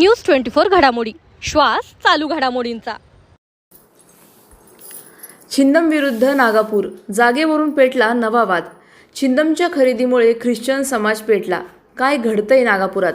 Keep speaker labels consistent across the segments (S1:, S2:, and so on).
S1: News twenty four घडामोडी. श्वास चालू घडामोडींचा.
S2: छिंदम विरुद्ध नागापूर. जागेवरून पेटला नवा वाद. छिंदमच्या खरेदीमुळे ख्रिश्चन समाज पेटला. काय घडतंय नागापुरात?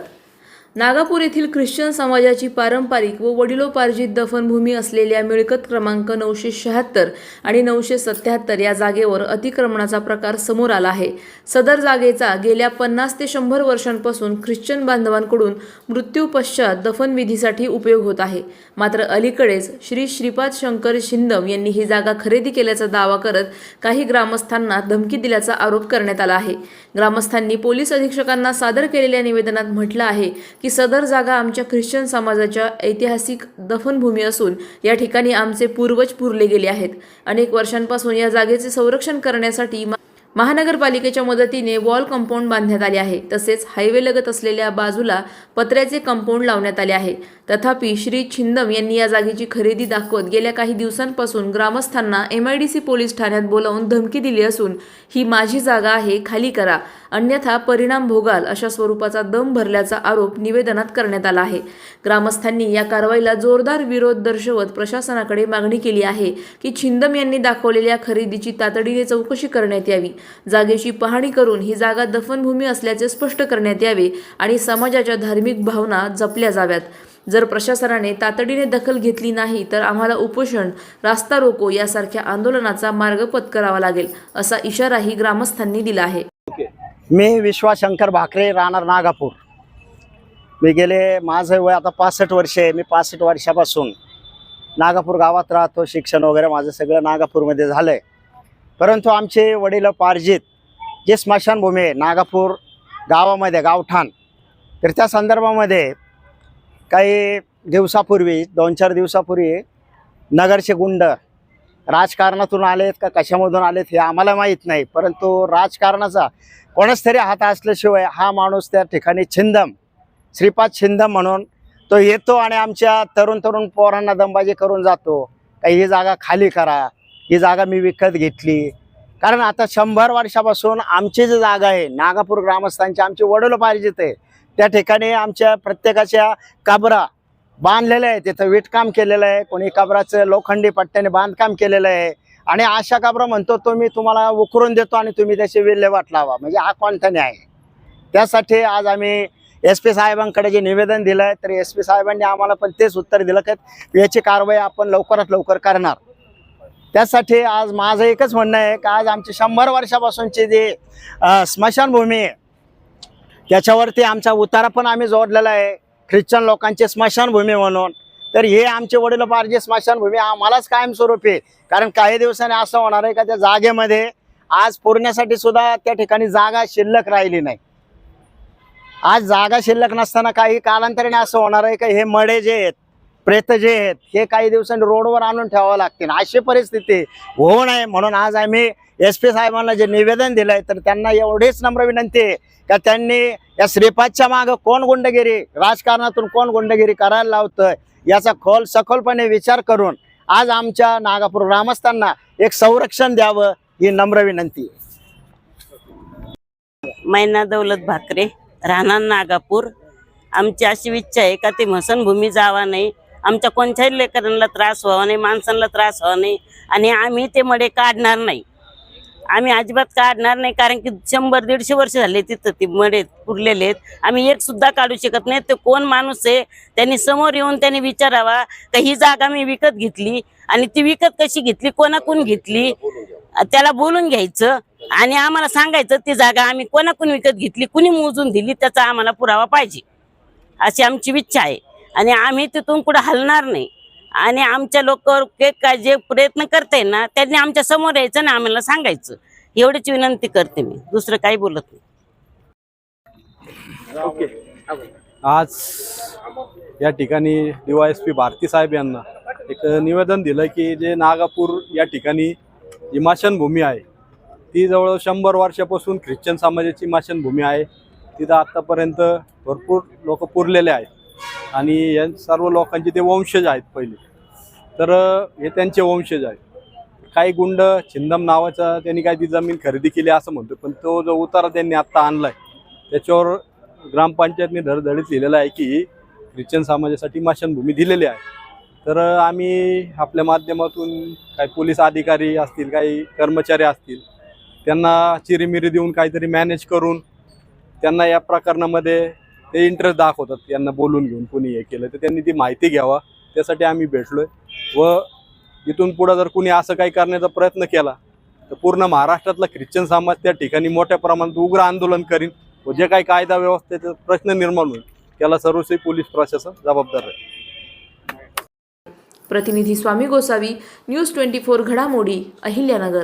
S2: नागापूर येथील ख्रिश्चन समाजाची पारंपरिक व वडिलोपार्जित दफनभूमी असलेल्या मिळकत क्रमांक नऊशे शहात्तर आणि नऊशे सत्याहत्तर या जागेवर अतिक्रमणाचा प्रकार समोर आला आहे. सदर जागेचा गेल्या पन्नास ते शंभर वर्षांपासून ख्रिश्चन बांधवांकडून मृत्यूपश्चात दफनविधीसाठी उपयोग होत आहे. मात्र अलीकडेच श्री श्रीपाद शंकर शिंदम यांनी ही जागा खरेदी केल्याचा दावा करत काही ग्रामस्थांना धमकी दिल्याचा आरोप करण्यात आला आहे. ग्रामस्थांनी पोलीस अधीक्षकांना सादर केलेल्या निवेदनात म्हटलं आहे की सदर जागा आमच्या ख्रिश्चन समाजाच्या ऐतिहासिक दफनभूमी असून या ठिकाणी आमचे पूर्वज पुरले गेले आहेत. अनेक वर्षांपासून या जागेचे संरक्षण करण्यासाठी महानगरपालिकेच्या मदतीने वॉल कंपाऊंड बांधण्यात आले आहे. तसेच हायवे लगत असलेल्या बाजूला पत्र्याचे कंपाऊंड लावण्यात आले आहे. तथापि श्री छिंदम यांनी या जागेची खरेदी दाखवत गेल्या काही दिवसांपासून ग्रामस्थांना M I D C police ठाण्यात बोलावून धमकी दिली असून ही माझी जागा आहे खाली करा. अन्यथा परिणाम भोगाल अशा स्वरूपाचा दम भरल्याचा आरोप निवेदनात करण्यात आला आहे. ग्रामस्थांनी या कारवाईला जोरदार विरोध दर्शवत प्रशासनाकडे मागणी केली आहे की छिंदम यांनी दाखवलेल्या खरेदीची तातडीने चौकशी करण्यात यावी. जागेची पाहणी करून ही जागा दफनभूमी असल्याचे स्पष्ट करण्यात यावे आणि समाजाच्या धार्मिक भावना जपल्या जाव्यात. जर प्रशासनाने तातडीने दखल घेतली नाही तर आम्हाला उपोषण रास्ता रोको यासारख्या आंदोलनाचा मार्ग पत्करावा लागेल असा इशाराही ग्रामस्थांनी दिला आहे.
S3: मी विश्वाशंकर भाकरे राहणार नागापूर. मी गेले माझं वय आता पासष्ट वर्ष आहे. मी पासष्ट वर्षापासून नागापूर गावात राहतो. शिक्षण वगैरे माझं सगळं नागापूरमध्ये झालं आहे परंतु आमचे वडील पारजित जे स्मशानभूमी आहे नागापूर गावामध्ये गावठाण तर त्या संदर्भामध्ये काही दिवसापूर्वी दोन चार दिवसापूर्वी नगरचे गुंड राजकारणातून आलेत का कशामधून आलेत हे आम्हाला माहीत नाही परंतु राजकारणाचा कोणाच तरी हात असल्याशिवाय हा माणूस त्या ठिकाणी छिंदम श्रीपाद छिंदम म्हणून तो येतो आणि आमच्या तरुण तरुण पोरांना दमबाजी करून जातो का ही जागा खाली करा ही जागा मी विकत घेतली. कारण आता शंभर वर्षापासून आमची जी जागा आहे नागापूर ग्रामस्थांची आमची वडोलोपार्जित आहे त्या ठिकाणी आमच्या प्रत्येकाच्या काबरा बांधलेल्या आहे तिथं विटकाम केलेलं आहे. कोणी काबराचं लोखंडी पट्ट्याने बांधकाम केलेलं आहे. आणि अशा काबरा म्हणतो तो मी तुम्हाला उकरून देतो आणि तुम्ही त्याची विल्हेवाट लावा. म्हणजे हा कोणता आहे? त्यासाठी आज आम्ही एस पी साहेबांकडे जे निवेदन दिलं आहे तर एस पी साहेबांनी आम्हाला पण तेच उत्तर दिलं की याची कारवाई आपण लवकरात लवकर करणार. त्यासाठी आज माझं एकच म्हणणं आहे की आज आमची शंभर वर्षापासूनची जी स्मशानभूमी आहे त्याच्यावरती आमचा उतारा पण आम्ही जोडलेला आहे. ख्रिश्चन लोकांची स्मशानभूमी म्हणून. तर हे आमचे वडीलपारजी स्मशानभूमी आम्हालाच कायमस्वरूपी आहे. कारण काही दिवसांनी असं होणार आहे का त्या जागेमध्ये आज पुरण्यासाठी सुद्धा त्या ठिकाणी जागा शिल्लक राहिली नाही. आज जागा शिल्लक नसताना काही कालांतराने असं होणार आहे का हे मडे जे आहेत प्रेत जे आहेत हे काही दिवसांनी रोडवर आणून ठेवावं लागतील. अशी परिस्थिती होऊ नये म्हणून आज आम्ही एस पी साहेबांना जे निवेदन दिलंय तर त्यांना एवढीच नम्र विनंती आहे का त्यांनी या श्रीपादच्या मागं कोण गुंडगिरी राजकारणातून कोण गुंडगिरी करायला लावतंय याचा खोल सखोलपणे विचार करून आज आमच्या नागापूर ग्रामस्थांना एक संरक्षण द्यावं ही नम्र विनंती
S4: मैना दौलत भाकरे राहणार नागापूर. आमची अशी इच्छा आहे का ती मसनभूमी जावा नाही. आमच्या कोणत्याही लेकरांना त्रास व्हावा नाही माणसांना त्रास व्हावा नाही. आणि आम्ही ते मडे काढणार नाही. आम्ही अजिबात काढणार नाही कारण की शंभर दीडशे वर्ष झाले तिथं ते मडे पुरलेले आहेत. आम्ही एक सुद्धा काढू शकत नाही. ते कोण माणूस आहे त्यांनी समोर येऊन त्यांनी विचारावा का ही जागा मी विकत घेतली आणि ती विकत कशी घेतली कोणाकून घेतली? त्याला बोलून घ्यायचं आणि आम्हाला सांगायचं ती जागा आम्ही कोणाकून विकत घेतली कुणी मोजून दिली त्याचा आम्हाला पुरावा पाहिजे. अशी आमची इच्छा आहे. आणि आम्ही तिथून कुठं हलणार नाही. आणि आमच्या लोक काय जे प्रयत्न करते ना त्यांनी आमच्यासमोर यायचं आणि आम्हाला सांगायचं. एवढीच विनंती करते मी. दुसरं काही बोलत नाही.
S5: आज या ठिकाणी डीवायएस पी भारती साहेब यांना एक निवेदन दिलं की जे नागापूर या ठिकाणी जी माशनभूमी आहे ती जवळ शंभर वर्षापासून ख्रिश्चन समाजाची माशनभूमी आहे. तिथं आत्तापर्यंत भरपूर लोक पुरलेले आहेत. आणि या सर्व लोकांचे ते वंशज आहेत पहिले. तर हे त्यांचे वंशज आहेत. काही गुंड छिंदम नावाचा त्यांनी काय ती जमीन खरेदी केली असं म्हणतो पण तो जो उतारा त्यांनी आत्ता आणला आहे त्याच्यावर ग्रामपंचायतने धडधडीत लिहिलेला आहे की ख्रिश्चन समाजासाठी माशनभूमी दिलेली आहे. तर आम्ही आपल्या माध्यमातून काही पोलीस अधिकारी असतील काही कर्मचारी असतील त्यांना चिरीमिरी देऊन काहीतरी मॅनेज करून त्यांना या प्रकरणामध्ये ते इंटरेस्ट दाखवतात यांना बोलून घेऊन कोणी हे केलं. तर त्यांनी ती माहिती घ्यावा. त्यासाठी आम्ही भेटलोय. व इथून पुढं जर कुणी असं काही करण्याचा प्रयत्न केला तर पूर्ण महाराष्ट्रातला ख्रिश्चन समाज त्या ठिकाणी मोठ्या प्रमाणात उग्र आंदोलन करीन व जे काही कायदा व्यवस्थेचा प्रश्न निर्माण होईल त्याला सर्वस्वी पोलीस प्रशासन जबाबदार राहील.
S2: प्रतिनिधी Swami Gosavi news twenty four घडामोडी अहिल्यानगर.